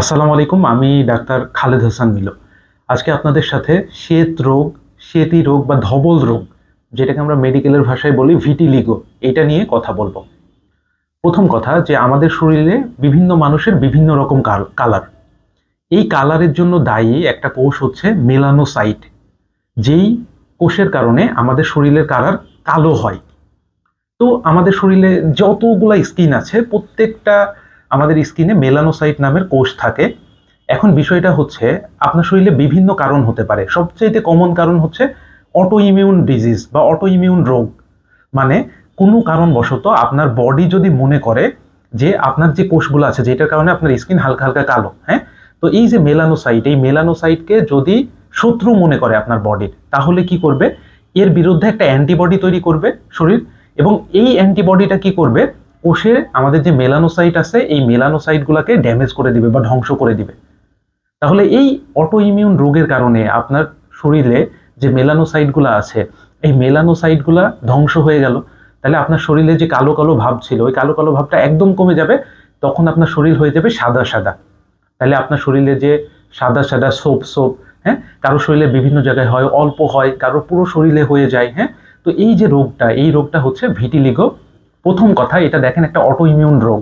আসসালামু আলাইকুম, আমি ডাক্তার খালেদ হাসান মিলো। আজকে আপনাদের সাথে শ্বেত রোগ, শ্বেতি রোগ বা ধবল রোগ, যেটাকে আমরা মেডিকেলের ভাষায় বলি ভিটিলিগো, এটা নিয়ে কথা বলব। প্রথম কথা যে আমাদের শরীরে বিভিন্ন মানুষের বিভিন্ন রকম কালার। এই কালারের জন্য দায়ী একটা কোষ হচ্ছে মেলানোসাইট, যেই কোষের কারণে আমাদের শরীরের কালার কালো হয়। তো আমাদের শরীরে যতগুলা স্কিন আছে, প্রত্যেকটা আমাদের স্কিনে মেলানোসাইট নামের কোষ থাকে। এখন বিষয়টা হচ্ছে, আপনার শরীরে বিভিন্ন কারণ হতে পারে। সবচেয়ে কমন কারণ হচ্ছে অটো ইমিউন ডিজিজ বা অটো ইমিউন রোগ। মানে কোনো কারণবশত আপনার বডি যদি মনে করে যে আপনার যে কোষগুলো আছে, যেটার কারণে আপনার স্কিন হালকা হালকা কালো হ্যাঁ? তো এই যে মেলানোসাইট, এই মেলানোসাইটকে যদি শত্রু মনে করে আপনার বডির তাহলে কি করবে? এর বিরুদ্ধে একটা অ্যান্টিবডি তৈরি করবে শরীর এবং এই অ্যান্টিবডিটা কি করবে? কোষে আমাদের যে মেলানোসাইট আছে, এই মেলানোসাইটগুলোকে ড্যামেজ করে দিবে বা ধ্বংস করে দিবে। তাহলে এই অটো ইমিউন রোগের কারণে আপনার শরীরে যে মেলানোসাইটগুলো আছে, এই মেলানোসাইটগুলো ধ্বংস হয়ে গেল। তাহলে আপনার শরীরে যে কালো কালো ভাব ছিল, ওই কালো কালো ভাবটা একদম কমে যাবে, তখন আপনার শরীর হয়ে যাবে সাদা সাদা। তাহলে আপনার শরীরে যে সাদা সাদা সোপ সোপ হ্যাঁ কারও শরীরে বিভিন্ন জায়গায় হয়, অল্প হয়, কারও পুরো শরীরে হয়ে যায় হ্যাঁ তো এই যে রোগটা, এই রোগটা হচ্ছে ভিটিলিগো প্রথম কথা, এটা দেখেন একটা অটো ইমিউন রোগ।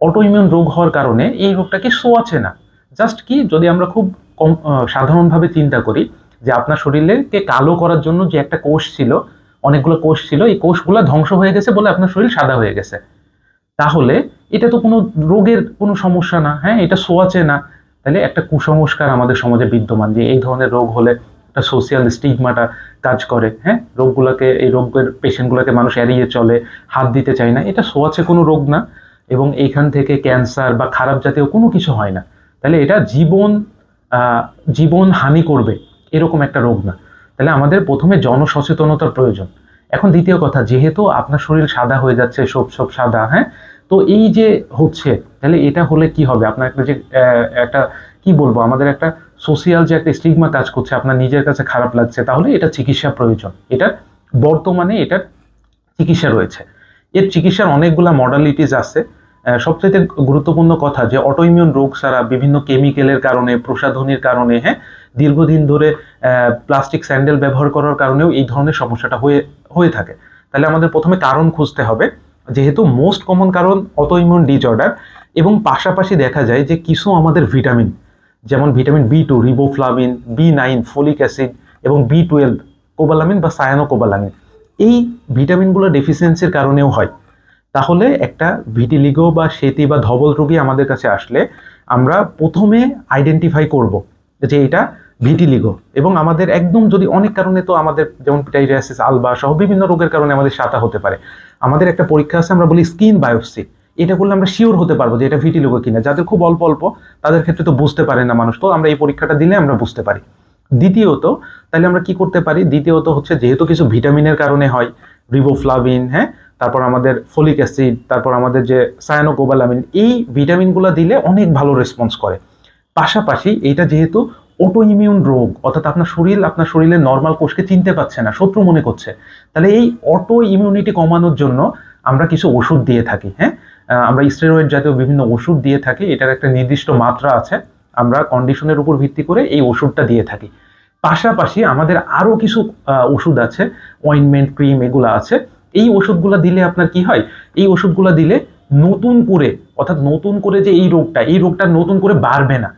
অটো ইমিউন রোগ হওয়ার কারণে এই রোগটাকে শোয়াচ্ছে না? জাস্ট কি, যদি আমরা খুব কম সাধারণভাবে চিন্তা করি যে আপনার শরীরকে কালো করার জন্য যে একটা কোষ ছিল, অনেকগুলো কোষ ছিল, এই কোষগুলো ধ্বংস হয়ে গেছে বলে আপনার শরীর সাদা হয়ে গেছে। তাহলে এটা তো কোনো রোগের কোনো সমস্যা না হ্যাঁ? এটা শোয়াচ্ছে না। তাহলে একটা কুসংস্কার আমাদের সমাজে বিদ্যমান যে এই ধরনের রোগ হলে একটা সোশিয়াল স্টিগমাটা কাজ করে হ্যাঁ? রোগগুলোকে, এই রোগের পেশেন্টগুলোকে মানুষ এড়িয়ে চলে, হাত দিতে চায় না। এটা সোয়াছে কোনো রোগ না এবং এইখান থেকে ক্যান্সার বা খারাপ জাতীয় কোনো কিছু হয় না। তাহলে এটা জীবন জীবন হানি করবে, এরকম একটা রোগ না। তাহলে আমাদের প্রথমে জনসচেতনতার প্রয়োজন। এখন দ্বিতীয় কথা, যেহেতু আপনার শরীর সাদা হয়ে যাচ্ছে, সব সব সাদা হ্যাঁ? তো এই যে হচ্ছে, তাহলে এটা হলে কি হবে? আপনার একটা যে একটা, কি বলব? আমাদের একটা সোশিয়াল যে একটা স্টিগমা কাজ করছে, আপনার নিজের কাছে খারাপ লাগছে, তাহলে এটা চিকিৎসা প্রয়োজন। এটার বর্তমানে এটার চিকিৎসা রয়েছে। এর চিকিৎসার অনেকগুলা মডালিটিস আছে। সবচেয়ে গুরুত্বপূর্ণ কথা যে অটোইমিউন রোগ ছাড়া বিভিন্ন কেমিক্যালের কারণে, প্রসাধনীর কারণে হ্যাঁ দীর্ঘদিন ধরে প্লাস্টিক স্যান্ডেল ব্যবহার করার কারণেও এই ধরনের সমস্যাটা হয়ে হয়ে থাকে। তাহলে আমাদের প্রথমে কারণ খুঁজতে হবে, যেহেতু মোস্ট কমন কারণ অটোইমিউন ডিজঅর্ডার এবং পাশাপাশি দেখা যায় যে, কিছু আমাদের ভিটামিন যেমন vitamin B two riboflavin B nine folic acid এবং বি টুয়েলভ কোবালামিন বা সায়ানো কোবালামিন এই ভিটামিনগুলো ডেফিসিয়েন্সির কারণেও হয়। তাহলে একটা ভিটিলিগো বা সেতি বা ধবল রোগী আমাদের কাছে আসলে আমরা প্রথমে আইডেন্টিফাই করব যে এটা ভিটিলিগো এবং আমাদের একদম যদি অনেক কারণে তো আমাদের যেমন পিটাইরিয়াসিস আলবা সহ বিভিন্ন রোগের কারণে আমাদের সাতা হতে পারে। আমাদের একটা পরীক্ষা আছে, আমরা বলি স্কিন বায়োপসি এটা করলে আমরা শিওর হতে পারব যে এটা ভিটিলিগো কিনা। যাদের খুব অল্প অল্প, তাদের ক্ষেত্রে তো বুঝতে পারে না মানুষ। তো আমরা এই পরীক্ষাটা দিলে আমরা বুঝতে পারি। দ্বিতীয়ত, তাহলে আমরা কি করতে পারি? দ্বিতীয়ত হচ্ছে যেহেতু কিছু ভিটামিনের কারণে হয় রিবোফ্লাভিন হ্যাঁ? তারপর আমাদের ফলিক অ্যাসিড তারপর আমাদের যে সায়ানোকোবালামিন এই ভিটামিনগুলো দিলে অনেক ভালো রেসপন্স করে। পাশাপাশি এইটা যেহেতু অটো ইমিউন রোগ, অর্থাৎ আপনার শরীর, আপনার শরীরের নর্মাল কোষকে চিনতে পারছে না, শত্রু মনে করছে। তাহলে এই অটো ইমিউনিটি কমানোর জন্য আমরা কিছু ওষুধ দিয়ে থাকি হ্যাঁ? আমরা স্টেরয়েড জাতীয় বিভিন্ন ওষুধ দিয়ে থাকি, এটার একটা নির্দিষ্ট মাত্রা আছে। আমরা কন্ডিশনের উপর ভিত্তি করে এই ওষুধটা দিয়ে থাকি। পাশাপাশি আমাদের আরও কিছু ওষুধ আছে অয়েনমেন্ট ক্রিম এগুলো আছে। এই ওষুধগুলো দিলে আপনার কি হয়? এই ওষুধগুলো দিলে নতুন করে, অর্থাৎ নতুন করে যে এই রোগটা এই রোগটা নতুন করে বাড়বে না।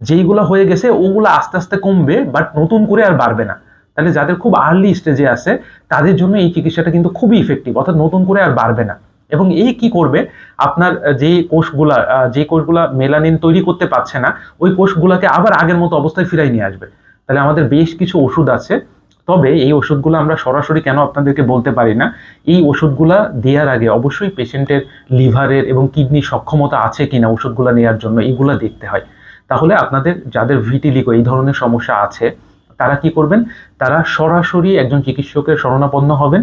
যেইগুলো হয়ে গেছে, ওগুলো আস্তে আস্তে কমবে বাট নতুন করে আর বাড়বে না। তাহলে যাদের খুব আর্লি স্টেজে আছে, তাদের জন্য এই চিকিৎসাটা কিন্তু খুবই ইফেক্টিভ অর্থাৎ নতুন করে আর বাড়বে না। এবং এই কি করবে? আপনার যে কোষগুলা যে কোষগুলা মেলানিন তৈরি করতে পারছে না, ওই কোষগুলাকে আবার আগের মতো অবস্থায় ফিরাই নিয়ে আসবে। তাহলে আমাদের বেশ কিছু ওষুধ আছে। তবে এই ওষুধগুলো আমরা সরাসরি কেন আপনাদেরকে বলতে পারি না? এই ওষুধগুলা দেওয়ার আগে অবশ্যই পেশেন্টের লিভারের এবং কিডনির সক্ষমতা আছে কিনা ওষুধগুলো নেওয়ার জন্য এইগুলো দেখতে হয়। তাহলে আপনাদের যাদের ভিটিলিগো এই ধরনের সমস্যা আছে, তারা কি করবেন? তারা সরাসরি একজন চিকিৎসকের শরণাপন্ন হবেন।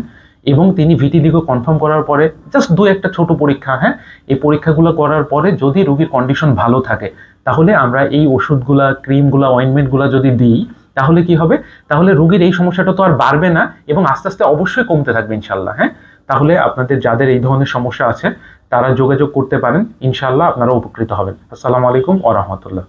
এবং তিনি ভিটিলিগো কনফার্ম করার পরে জাস্ট দু একটা ছোট পরীক্ষা হ্যাঁ? এই পরীক্ষাগুলো করার পরে যদি রোগীর কন্ডিশন ভালো থাকে, তাহলে আমরা এই ওষুধগুলা ক্রিমগুলা অয়েনমেন্টগুলা যদি দিই, তাহলে কি হবে? তাহলে রোগীর এই সমস্যাটা তো আর বাড়বে না এবং আস্তে আস্তে অবশ্যই কমতে থাকবে ইনশাল্লাহ হ্যাঁ? তাহলে আপনাদের যাদের এই ধরনের সমস্যা আছে, তারা যোগাযোগ করতে পারেন ইনশাল্লাহ আপনারা উপকৃত হবেন। আসসালামু আলাইকুম ওয়া রাহমাতুল্লাহ।